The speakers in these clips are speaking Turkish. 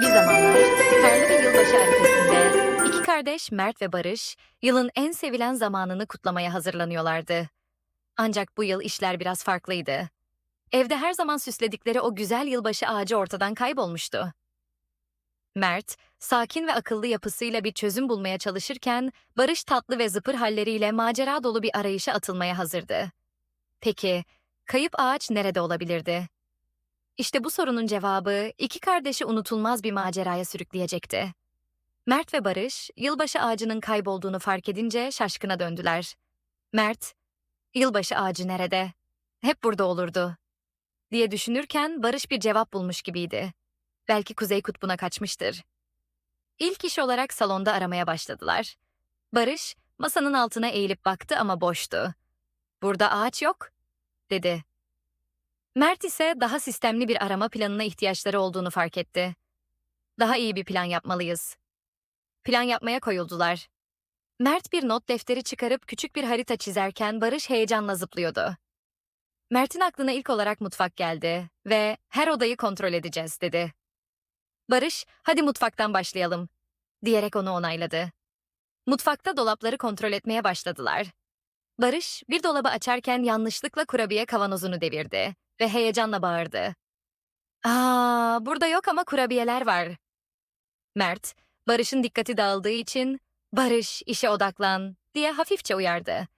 Bir zamanlar karlı bir yılbaşı arifesinde iki kardeş Mert ve Barış yılın en sevilen zamanını kutlamaya hazırlanıyorlardı. Ancak bu yıl işler biraz farklıydı. Evde her zaman süsledikleri o güzel yılbaşı ağacı ortadan kaybolmuştu. Mert, sakin ve akıllı yapısıyla bir çözüm bulmaya çalışırken Barış tatlı ve zıpır halleriyle macera dolu bir arayışa atılmaya hazırdı. Peki, kayıp ağaç nerede olabilirdi? İşte bu sorunun cevabı iki kardeşi unutulmaz bir maceraya sürükleyecekti. Mert ve Barış, yılbaşı ağacının kaybolduğunu fark edince şaşkına döndüler. Mert, yılbaşı ağacı nerede? Hep burada olurdu. Diye düşünürken Barış bir cevap bulmuş gibiydi. Belki Kuzey Kutbu'na kaçmıştır. İlk iş olarak salonda aramaya başladılar. Barış, masanın altına eğilip baktı ama boştu. Burada ağaç yok, dedi. Mert ise daha sistemli bir arama planına ihtiyaçları olduğunu fark etti. Daha iyi bir plan yapmalıyız. Plan yapmaya koyuldular. Mert bir not defteri çıkarıp küçük bir harita çizerken Barış heyecanla zıplıyordu. Mert'in aklına ilk olarak mutfak geldi ve her odayı kontrol edeceğiz dedi. Barış, hadi mutfaktan başlayalım, diyerek onu onayladı. Mutfakta dolapları kontrol etmeye başladılar. Barış, bir dolabı açarken yanlışlıkla kurabiye kavanozunu devirdi ve heyecanla bağırdı. Aa, burada yok ama kurabiyeler var. Mert, Barış'ın dikkati dağıldığı için Barış işe odaklan diye hafifçe uyardı.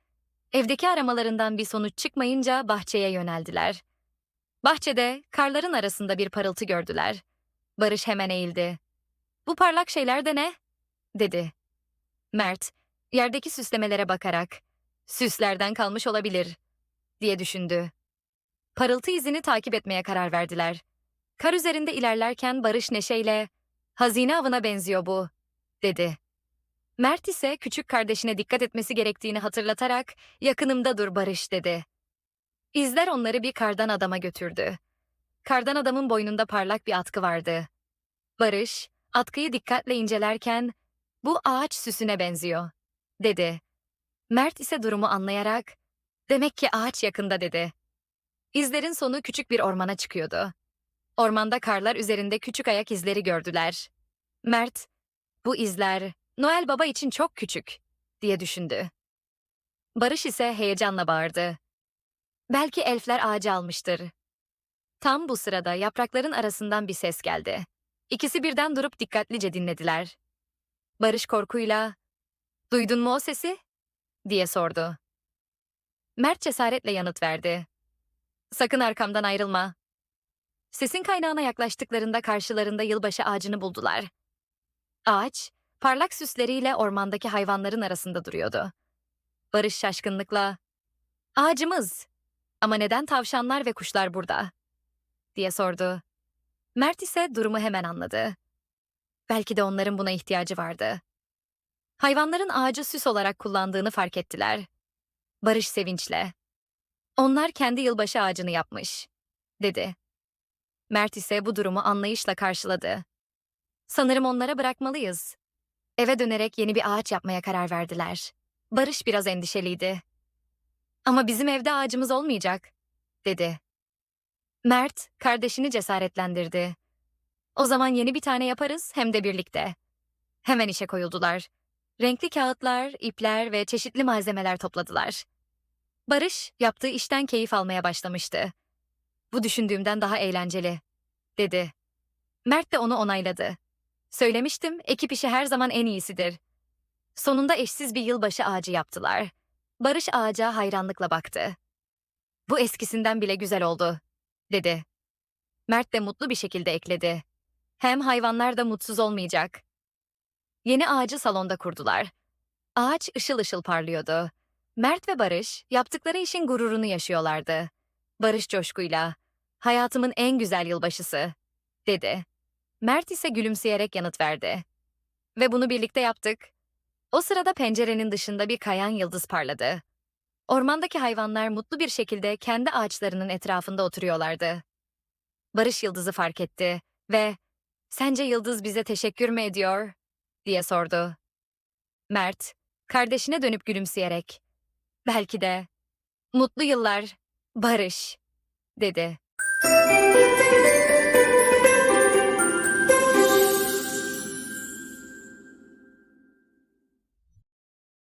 Evdeki aramalarından bir sonuç çıkmayınca bahçeye yöneldiler. Bahçede karların arasında bir parıltı gördüler. Barış hemen eğildi. Bu parlak şeyler de ne? dedi. Mert, yerdeki süslemelere bakarak, süslerden kalmış olabilir, diye düşündü. Parıltı izini takip etmeye karar verdiler. Kar üzerinde ilerlerken Barış neşeyle, hazine avına benziyor bu, dedi. Mert ise küçük kardeşine dikkat etmesi gerektiğini hatırlatarak, yakınımda dur Barış, dedi. İzler onları bir kardan adama götürdü. Kardan adamın boynunda parlak bir atkı vardı. Barış, atkıyı dikkatle incelerken, bu ağaç süsüne benziyor, dedi. Mert ise durumu anlayarak, demek ki ağaç yakında dedi. İzlerin sonu küçük bir ormana çıkıyordu. Ormanda karlar üzerinde küçük ayak izleri gördüler. Mert, bu izler Noel Baba için çok küçük, diye düşündü. Barış ise heyecanla bağırdı. Belki elfler ağacı almıştır. Tam bu sırada yaprakların arasından bir ses geldi. İkisi birden durup dikkatlice dinlediler. Barış korkuyla, ''Duydun mu o sesi?'' Diye sordu. Mert cesaretle yanıt verdi. Sakın arkamdan ayrılma. Sesin kaynağına yaklaştıklarında karşılarında yılbaşı ağacını buldular. Ağaç, parlak süsleriyle ormandaki hayvanların arasında duruyordu. Barış şaşkınlıkla, ''Ağacımız! Ama neden tavşanlar ve kuşlar burada?'' diye sordu. Mert ise durumu hemen anladı. Belki de onların buna ihtiyacı vardı. Hayvanların ağacı süs olarak kullandığını fark ettiler. Barış sevinçle, onlar kendi yılbaşı ağacını yapmış, dedi. Mert ise bu durumu anlayışla karşıladı. Sanırım onlara bırakmalıyız. Eve dönerek yeni bir ağaç yapmaya karar verdiler. Barış biraz endişeliydi. Ama bizim evde ağacımız olmayacak, dedi. Mert, kardeşini cesaretlendirdi. O zaman yeni bir tane yaparız hem de birlikte. Hemen işe koyuldular. Renkli kağıtlar, ipler ve çeşitli malzemeler topladılar. Barış yaptığı işten keyif almaya başlamıştı. Bu düşündüğümden daha eğlenceli, dedi. Mert de onu onayladı. Söylemiştim, ekip işi her zaman en iyisidir. Sonunda eşsiz bir yılbaşı ağacı yaptılar. Barış ağaca hayranlıkla baktı. Bu eskisinden bile güzel oldu, dedi. Mert de mutlu bir şekilde ekledi. Hem hayvanlar da mutsuz olmayacak. Yeni ağacı salonda kurdular. Ağaç ışıl ışıl parlıyordu. Mert ve Barış yaptıkları işin gururunu yaşıyorlardı. Barış coşkuyla, hayatımın en güzel yılbaşısı, dedi. Mert ise gülümseyerek yanıt verdi. Ve bunu birlikte yaptık. O sırada pencerenin dışında bir kayan yıldız parladı. Ormandaki hayvanlar mutlu bir şekilde kendi ağaçlarının etrafında oturuyorlardı. Barış yıldızı fark etti ve ''Sence yıldız bize teşekkür mü ediyor?'' Diye sordu. Mert, kardeşine dönüp gülümseyerek Belki de. Mutlu yıllar, Barış, dedi.